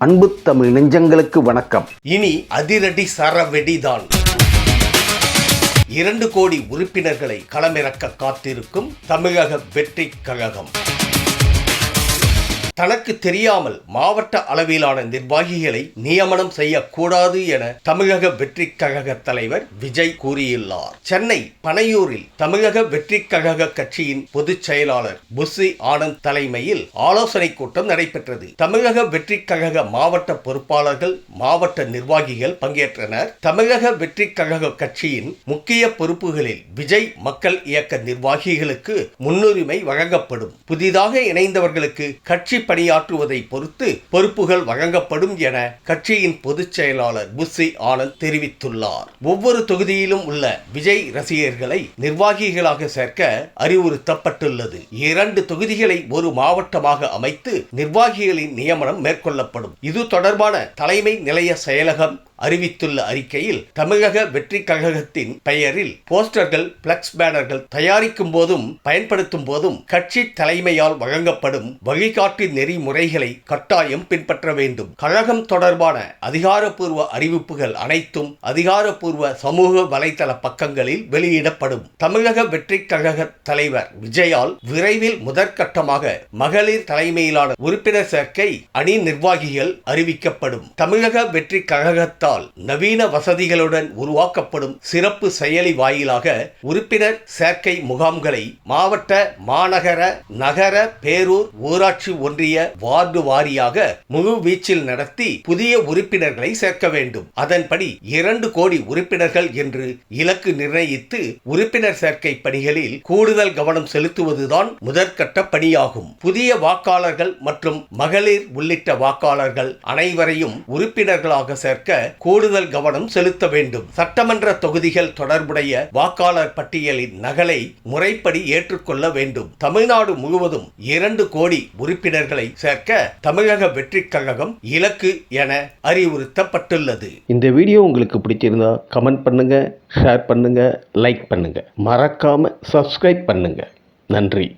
அன்பு தமிழ் நெஞ்சங்களுக்கு வணக்கம். இனி அதிரடி சரவெடிதான். இரண்டு கோடி உறுப்பினர்களை களமிறக்க காத்திருக்கும் தமிழக வெற்றி கழகம். தனக்கு தெரியாமல் மாவட்ட அளவிலான நிர்வாகிகளை நியமனம் செய்யக்கூடாது என தமிழக வெற்றி கழக தலைவர் விஜய் கூறியுள்ளார். சென்னை பனையூரில் தமிழக வெற்றி கழக கட்சியின் பொதுச் செயலாளர் புஸ்ஸி ஆனந்த் தலைமையில் ஆலோசனை கூட்டம் நடைபெற்றது. தமிழக வெற்றி கழக மாவட்ட பொறுப்பாளர்கள் மாவட்ட நிர்வாகிகள் பங்கேற்றனர். தமிழக வெற்றி கழக கட்சியின் முக்கிய பொறுப்புகளில் விஜய் மக்கள் இயக்க நிர்வாகிகளுக்கு முன்னுரிமை வழங்கப்படும். புதிதாக இணைந்தவர்களுக்கு கட்சி பணியாற்றுவதை பொறுத்து பொறுப்புகள் வழங்கப்படும் என கட்சியின் பொதுச் செயலாளர் புஸ்ஸி ஆனந்த் தெரிவித்துள்ளார். ஒவ்வொரு தொகுதியிலும் உள்ள விஜய் ரசிகர்களை நிர்வாகிகளாக சேர்க்க அறிவுறுத்தப்பட்டுள்ளது. இரண்டு தொகுதிகளை ஒரு மாவட்டமாக அமைத்து நிர்வாகிகளின் நியமனம் மேற்கொள்ளப்படும். இது தொடர்பான தலைமை நிலைய செயலகம் அறிவித்துள்ள அறிக்கையில் தமிழக வெற்றி கழகத்தின் பெயரில் போஸ்டர்கள் பிளக்ஸ் பேனர்கள் தயாரிக்கும் போதும் பயன்படுத்தும் போதும் கட்சி தலைமையால் வழங்கப்படும் வழிகாட்டு நெறிமுறைகளை கட்டாயம் பின்பற்ற வேண்டும். கழகம் தொடர்பான அதிகாரப்பூர்வ அறிவிப்புகள் அனைத்தும் அதிகாரப்பூர்வ சமூக வலைதள பக்கங்களில் வெளியிடப்படும். தமிழக வெற்றி கழக தலைவர் விஜயால் விரைவில் முதற்கட்டமாக மகளிர் தலைமையிலான உறுப்பினர் சேர்க்கை அணி நிர்வாகிகள் அறிவிக்கப்படும். தமிழக வெற்றி கழகத்தால் நவீன வசதிகளுடன் உருவாக்கப்படும் சிறப்பு செயலி வாயிலாக உறுப்பினர் சேர்க்கை முகாம்களை மாவட்ட மாநகர நகர பேரூர் ஊராட்சி ஒன்றிய வார்டு வாரியாக முழு வீச்சில் நடத்தி புதிய உறுப்பினர்களை சேர்க்க வேண்டும். அதன்படி இரண்டு கோடி உறுப்பினர்கள் என்று இலக்கு நிர்ணயித்து உறுப்பினர் சேர்க்கை பணிகளில் கூடுதல் கவனம் செலுத்துவதுதான் முதற்கட்ட பணியாகும். புதிய வாக்காளர்கள் மற்றும் மகளிர் உள்ளிட்ட வாக்காளர்கள் அனைவரையும் உறுப்பினர்களாக சேர்க்க கூடுதல் கவனம் செலுத்த வேண்டும். சட்டமன்ற தொகுதிகள் தொடர்புடைய வாக்காளர் பட்டியலின் நகலை முறைப்படி ஏற்றுக்கொள்ள வேண்டும். தமிழ்நாடு முழுவதும் இரண்டு கோடி உறுப்பினர்கள் சேர்க்க தமிழக வெற்றி கழகம் இலக்கு என அறிவுறுத்தப்பட்டுள்ளது. இந்த வீடியோ உங்களுக்கு பிடிச்சிருந்தா கமெண்ட் பண்ணுங்க ஷேர் பண்ணுங்க லைக் பண்ணுங்க. மறக்காம சப்ஸ்கிரைப் பண்ணுங்க. நன்றி.